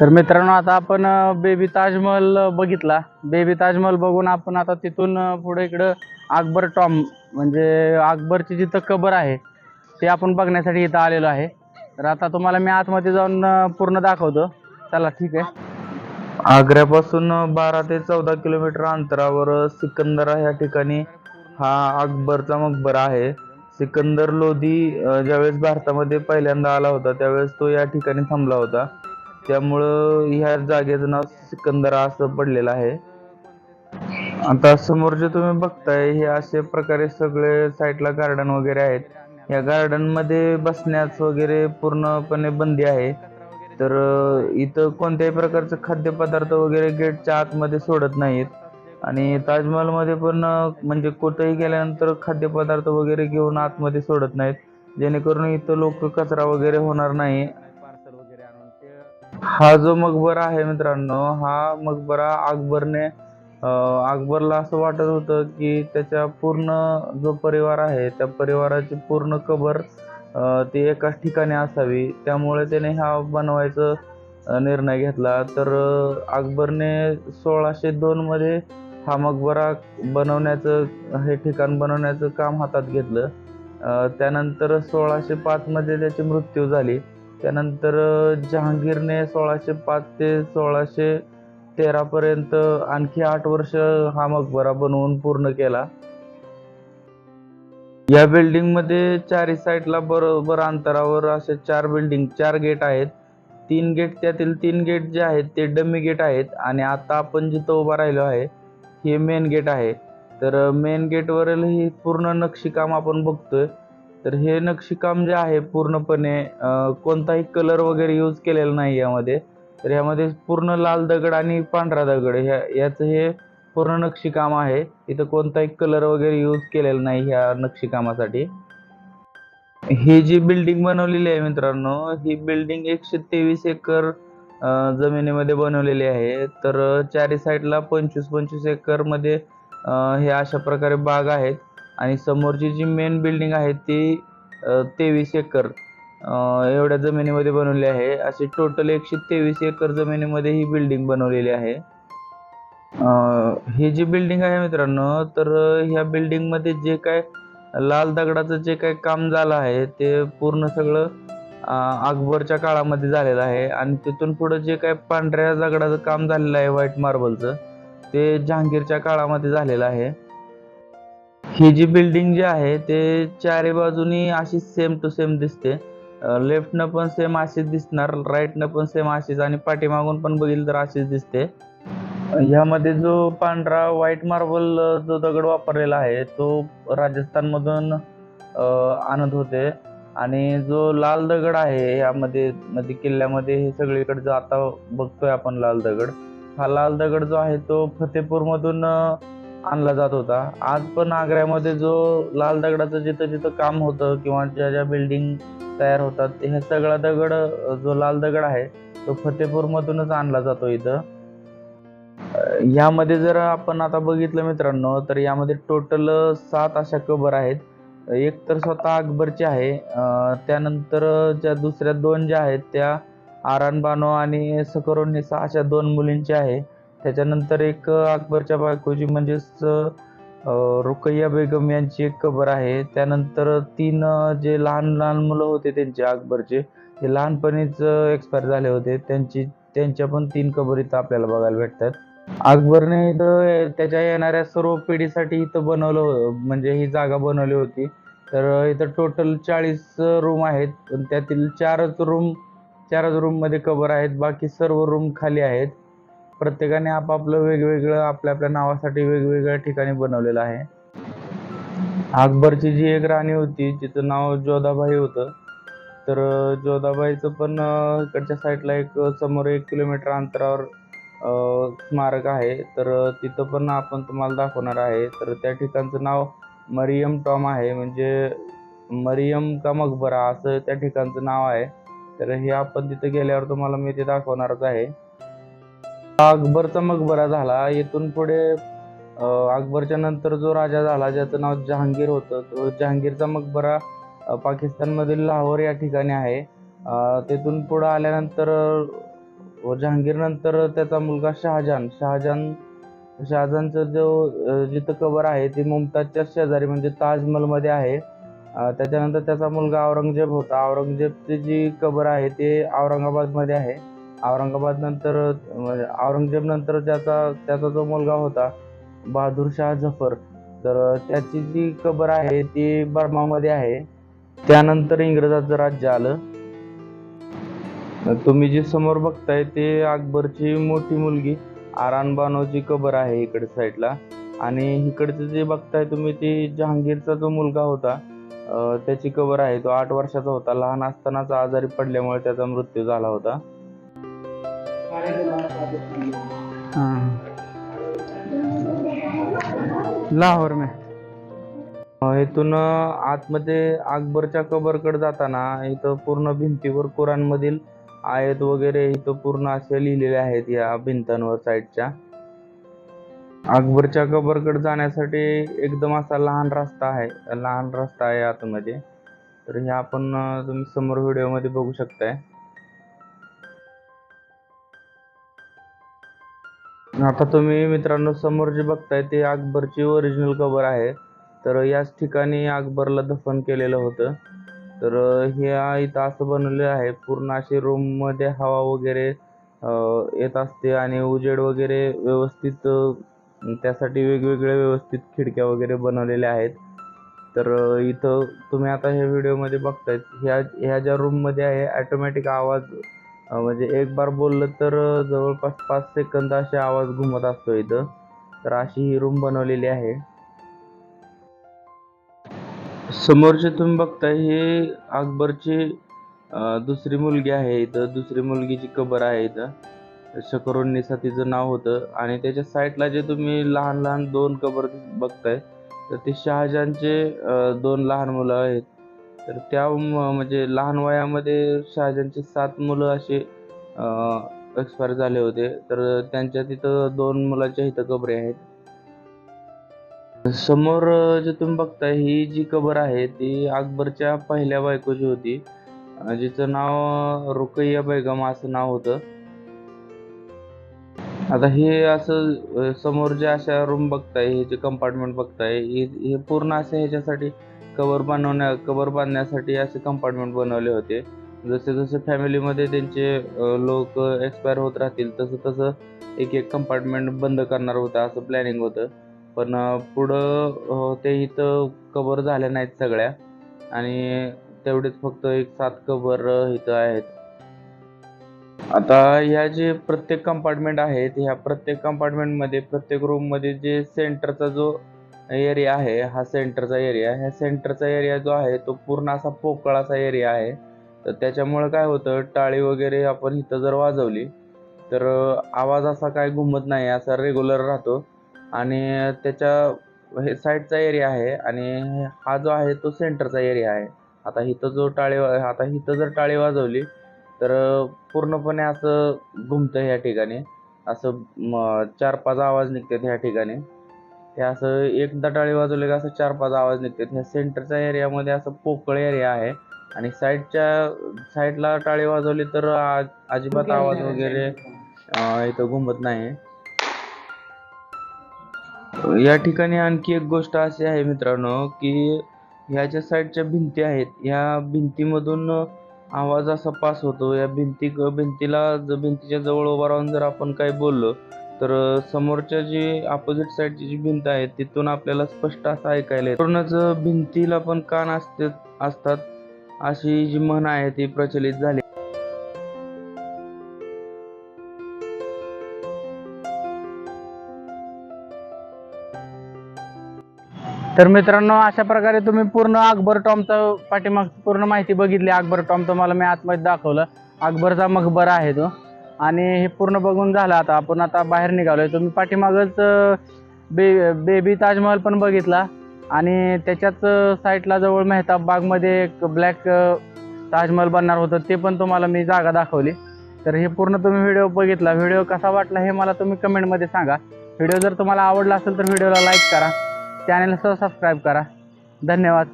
तर मित्रांनो आता आपण बेबी ताजमहल बघितला. बेबी ताजमहल बघून आपण आता तिथून पुढे इकडं अकबर टॉम म्हणजे अकबरची जिथं कबर आहे ते आपण बघण्यासाठी इथं आलेलो आहे. तर आता तुम्हाला मी आतमध्ये जाऊन पूर्ण दाखवतो. चला ठीक आहे. आग्र्यापासून बारा ते चौदा किलोमीटर अंतरावर सिकंदरा ह्या ठिकाणी हा अकबरचा मकबरा आहे. सिकंदर लोधी ज्यावेळेस भारतामध्ये पहिल्यांदा आला होता त्यावेळेस तो या ठिकाणी थांबला होता. त्यामुळं ह्या जागेचं नाव सिकंदरा असं पडलेलं आहे. आता समोर जे तुम्ही बघताय हे असे प्रकारे सगळे साईडला गार्डन वगैरे आहेत. या गार्डनमध्ये बसण्यास वगैरे पूर्णपणे बंदी आहे. तर इथं कोणत्याही प्रकारचं खाद्यपदार्थ वगैरे गेटच्या आतमध्ये सोडत नाहीत. आणि ताजमहलमध्ये पण म्हणजे कुठेही गेल्यानंतर खाद्यपदार्थ वगैरे घेऊन आतमध्ये सोडत नाहीत. जेणेकरून इथं लोक कचरा वगैरे होणार नाही. हा जो मकबरा आहे मित्रांनो हा मकबरा अकबरने अकबरला असं वाटत होतं की त्याच्या पूर्ण जो परिवार आहे त्या परिवाराची पूर्ण कबर ती एकाच ठिकाणी असावी. त्यामुळे त्याने हा बनवायचं निर्णय घेतला. तर अकबरने सोळाशे दोनमध्ये हा मकबरा बनवण्याचं हे ठिकाण बनवण्याचं काम हातात घेतलं. त्यानंतर सोळाशे पाचमध्ये त्याची मृत्यू झाली. त्यानंतर जहांगीरने सोळाशे पाच ते सोळाशे तेरापर्यंत आणखी आठ वर्ष हा मकबरा बनवून पूर्ण केला. या बिल्डिंगमध्ये चारी साईडला बरोबर अंतरावर असे चार बिल्डिंग चार गेट आहेत. तीन गेट त्यातील तीन गेट जे आहेत ते डमी गेट आहेत आणि आता आपण जिथं उभा राहिलो आहे हे मेन गेट आहे. तर मेन गेटवरील ही पूर्ण नक्षीकाम आपण बघतोय. तर हे नक्षीकाम जे आहे पूर्णपणे कोणताही कलर वगैरे यूज केलेला नाही यामध्ये. तर यामध्ये पूर्ण लाल दगड आणि पांढरा दगड ह्या याचं हे पूर्ण नक्षीकाम आहे. इथं कोणताही कलर वगैरे यूज केलेला नाही ह्या नक्षीकामासाठी. ही जी बिल्डिंग बनवलेली आहे मित्रांनो ही बिल्डिंग एकशे तेवीस एकर जमिनीमध्ये बनवलेली आहे. तर चारी साईडला पंचवीस पंचवीस एकरमध्ये हे अशा प्रकारे बाग आहेत. आणि समोरची जी मेन बिल्डिंग आहे ती तेवीस एकर एवढ्या जमिनीमध्ये बनवली आहे. अशी टोटल एकशे तेवीस एकर जमिनीमध्ये ही बिल्डिंग बनवलेली आहे. ही जी बिल्डिंग आहे मित्रांनो तर ह्या बिल्डिंगमध्ये जे काय लाल दगडाचं जे काय काम झालं आहे ते पूर्ण सगळं अकबरच्या काळामध्ये झालेलं आहे. आणि तिथून पुढं जे काय पांढऱ्या दगडाचं काम झालेलं आहे व्हाईट मार्बलचं ते जहांगीरच्या काळामध्ये झालेलं आहे. ही जी बिल्डिंग जी आहे ते चारी बाजूनी अशीच सेम टू सेम दिसते. लेफ्टनं पण सेम अशीच दिसणार राईटनं पण सेम अशीच आणि पाठीमागून पण बघितलं तर अशीच दिसते. ह्यामध्ये जो पांढरा व्हाईट मार्बल जो दगड वापरलेला आहे तो राजस्थानमधून आणत होते. आणि जो लाल दगड आहे यामध्ये म्हणजे किल्ल्यामध्ये हे सगळीकडे जो आता बघतोय आपण लाल दगड हा लाल दगड जो आहे तो फतेपूरमधून आणला जात होता. आज पण आग्र्यामध्ये जो लाल दगडाचं जिथं जिथं काम होतं किंवा ज्या ज्या बिल्डिंग तयार होतात ह्या सगळा दगड जो लाल दगड आहे तो फतेपूरमधूनच आणला जातो इथं. यामध्ये जर आपण आता बघितलं मित्रांनो तर यामध्ये टोटल सात अशा कबर आहेत. एक तर स्वतः अकबरची आहे. त्यानंतर ज्या दुसऱ्या दोन ज्या आहेत त्या आरान बानो आणि सकरोनिसा अशा दोन मुलींच्या आहे. त्याच्यानंतर एक अकबरच्या बायकोची म्हणजेच रुकैया रुकय्या बेगम यांची एक कबर आहे. त्यानंतर तीन जे लहान लहान मुलं होते त्यांचे अकबरचे ते लहानपणीच एक्सपायर झाले होते. त्यांची त्यांच्या पण तीन कबर इथं आपल्याला बघायला भेटतात. अकबरने इथं त्याच्या येणाऱ्या सर्व पिढीसाठी इथं बनवलं हो- म्हणजे ही जागा बनवली होती. तर इथं टोटल चाळीस रूम आहेत. त्यातील चारच रूम चारच रूममध्ये कबर आहेत. बाकी सर्व रूम खाली आहेत. प्रत्येकाने आपापलं वेगवेगळं आपल्या आपल्या नावासाठी वेगवेगळ्या ठिकाणी बनवलेलं आहे. अकबरची जी एक राणी होती तिचं नाव जोधाबाई होतं तर जोधाबाईचं पण इकडच्या साईडला एक समोर एक किलोमीटर अंतरावर स्मारक आहे. तर तिथं पण आपण तुम्हाला दाखवणार आहे. तर त्या ठिकाणचं नाव मरियम टॉम आहे. म्हणजे मरियम का मकबरा असं त्या ठिकाणचं नाव आहे. तर हे आपण तिथं गेल्यावर तुम्हाला मी ते दाखवणारच आहे. अकबरचा मकबरा झाला. इथून पुढे अकबरच्या नंतर जो राजा झाला ज्याचं नाव जहांगीर होतं तो जहांगीरचा मकबरा पाकिस्तानमधील लाहोर या ठिकाणी आहे. तेथून पुढं आल्यानंतर जहांगीरनंतर त्याचा मुलगा शहाजहान. शहाजहान शहाजहानचं जो जिथं कबर आहे ती मुमताजच्या शेजारी म्हणजे ताजमहलमध्ये आहे. त्याच्यानंतर त्याचा मुलगा औरंगजेब होता. औरंगजेबची जी कबर आहे ते औरंगाबादमध्ये आहे. औरंगाबाद नंतर म्हणजे औरंगजेब नंतर त्याचा त्याचा जो मुलगा होता बहादूरशाह जफर तर त्याची जी कबर आहे ती बर्मामध्ये आहे. त्यानंतर इंग्रजाचं राज्य आलं. तुम्ही जी समोर बघताय ते अकबरची मोठी मुलगी आरान बानोची कबर आहे इकडे साईडला. आणि इकडचं जे बघताय तुम्ही ती जहांगीरचा जो मुलगा होता त्याची कबर आहे तो आठ वर्षाचा होता. लहान असतानाच आजारी पडल्यामुळे त्याचा मृत्यू झाला होता. लाहोर में. इथून आतमध्ये अकबरच्या कबरकडे जाताना इथं पूर्ण भिंतीवर कुराणमधील आयत वगैरे इथं पूर्ण असे लिहिलेले आहेत या भिंतांवर साईडच्या. अकबरच्या कबरकडे जाण्यासाठी एकदम असा लहान रस्ता आहे. लहान रस्ता आहे आतमध्ये. तर हे आपण तुम्ही समोर व्हिडिओमध्ये बघू शकताय. आता तुम्ही मित्रांनो समोर जे बघताय ते अकबरची ओरिजिनल कबर आहे. तर याच ठिकाणी अकबरला दफन केलेलं होतं. तर हे इथं असं बनवले आहे. पूर्ण अशी रूममध्ये हवा वगैरे येत असते आणि उजेड वगैरे व्यवस्थित त्यासाठी वेगवेगळ्या व्यवस्थित खिडक्या वगैरे बनवलेल्या आहेत. तर इथं तुम्ही आता ह्या व्हिडिओमध्ये बघतायत. ह्या ह्या ज्या रूममध्ये आहे ॲटोमॅटिक आवाज म्हणजे एक बार बोललं तर जवळपास पाच सेकंद असे आवाज घुमत असतो इथं. तर अशी ही रूम बनवलेली आहे. समोरचे तुम्ही बघताय हे अकबरची दुसरी मुलगी आहे इथं. दुसरी मुलगीची कबर आहे इथं. शकरुन्निसा तिचं नाव होतं. आणि त्याच्या साईडला जे तुम्ही लहान लहान दोन कबर बघताय तर ते शहाजहानचे दोन लहान मुलं आहेत. तर त्या म्हणजे लहान वयामध्ये शहाजांचे सात मुलं असे एक्सपायर झाले होते. तर त्यांच्या तिथं दोन मुलाच्या इथं कबरे आहेत. समोर जे तुम्ही बघताय ही जी कबर आहे ती अकबरच्या पहिल्या बायकोची होती. जिचं नाव रुकैया बेगम असं नाव होतं. आता हे असं समोर जे अशा रूम बघताय हे जे कंपार्टमेंट बघताय हे हे पूर्ण असं ह्याच्यासाठी कवर बनवण्या कवर बांधण्यासाठी असे कंपार्टमेंट बनवले होते. जसे जसे फॅमिलीमध्ये त्यांचे लोक एक्सपायर होत राहतील तसं तसं एक एक कंपार्टमेंट बंद करणार होतं असं प्लॅनिंग होतं. पण पुढं ते इथं कवर झाल्या नाहीत सगळ्या. आणि तेवढेच फक्त एक सात कवर इथं आहेत. आता ह्या जे प्रत्येक कंपार्टमेंट आहेत ह्या प्रत्येक कंपार्टमेंटमध्ये प्रत्येक रूममध्ये जे सेंटरचा जो एरिया आहे हा सेंटरचा एरिया ह्या सेंटरचा एरिया जो आहे तो पूर्ण असा पोकळाचा एरिया आहे. तर त्याच्यामुळं काय होतं टाळी वगैरे आपण इथं जर वाजवली तर आवाज असा काय घुमत नाही असा रेग्युलर राहतो. आणि त्याच्या हे साईडचा एरिया आहे आणि हा जो आहे तो सेंटरचा एरिया आहे. आता इथं जो टाळी आता इथं जर टाळी वाजवली तर पूर्णपणे असं घुमतं ह्या ठिकाणी. असं चार पाच आवाज निघतात ह्या ठिकाणी. हे असं एकदा टाळी वाजवले का असं चार पाच आवाज निघतात. ह्या सेंटरच्या एरियामध्ये असं पोकळ एरिया आहे. आणि साईडच्या साईडला टाळी वाजवली तर अजिबात आवाज वगैरे इथं घुमत नाही. या ठिकाणी आणखी एक गोष्ट अशी आहे मित्रांनो की ह्या ज्या साईडच्या भिंती आहेत या भिंतीमधून आवाज असा पास होतो. या भिंती भिंतीला ज- भिंतीच्या जवळ उभा राहून जर आपण काही बोललो तर समोरच्या जी अपोजिट साईडची जी भिंत आहे तिथून आपल्याला स्पष्ट असं ऐकायला पूर्णच भिंतीला पण कान असते असतात अशी जी म्हण आहे ती प्रचलित झाली. तर मित्रांनो अशा प्रकारे तुम्ही पूर्ण अकबर टॉमचं पाठीमाग पूर्ण माहिती बघितली. अकबर टॉम तुम्हाला मी आतमध्ये दाखवलं. अकबरचा मकबरा आहे तो. आणि हे पूर्ण बघून झालं आता. आपण आता बाहेर निघालो आहे तुम्ही पाठीमागच बे बेबी ताजमहल पण बघितला. आणि त्याच्याच साईडला जवळ मेहताब बागमध्ये एक ब्लॅक ताजमहल बनणार होतं. ते पण तुम्हाला मी जागा दाखवली. तर हे पूर्ण तुम्ही व्हिडिओ बघितला. व्हिडिओ कसा वाटला हे मला तुम्ही कमेंटमध्ये सांगा. व्हिडिओ जर तुम्हाला आवडला असेल तर व्हिडिओला लाईक करा. चॅनलला सबस्क्राईब करा. धन्यवाद.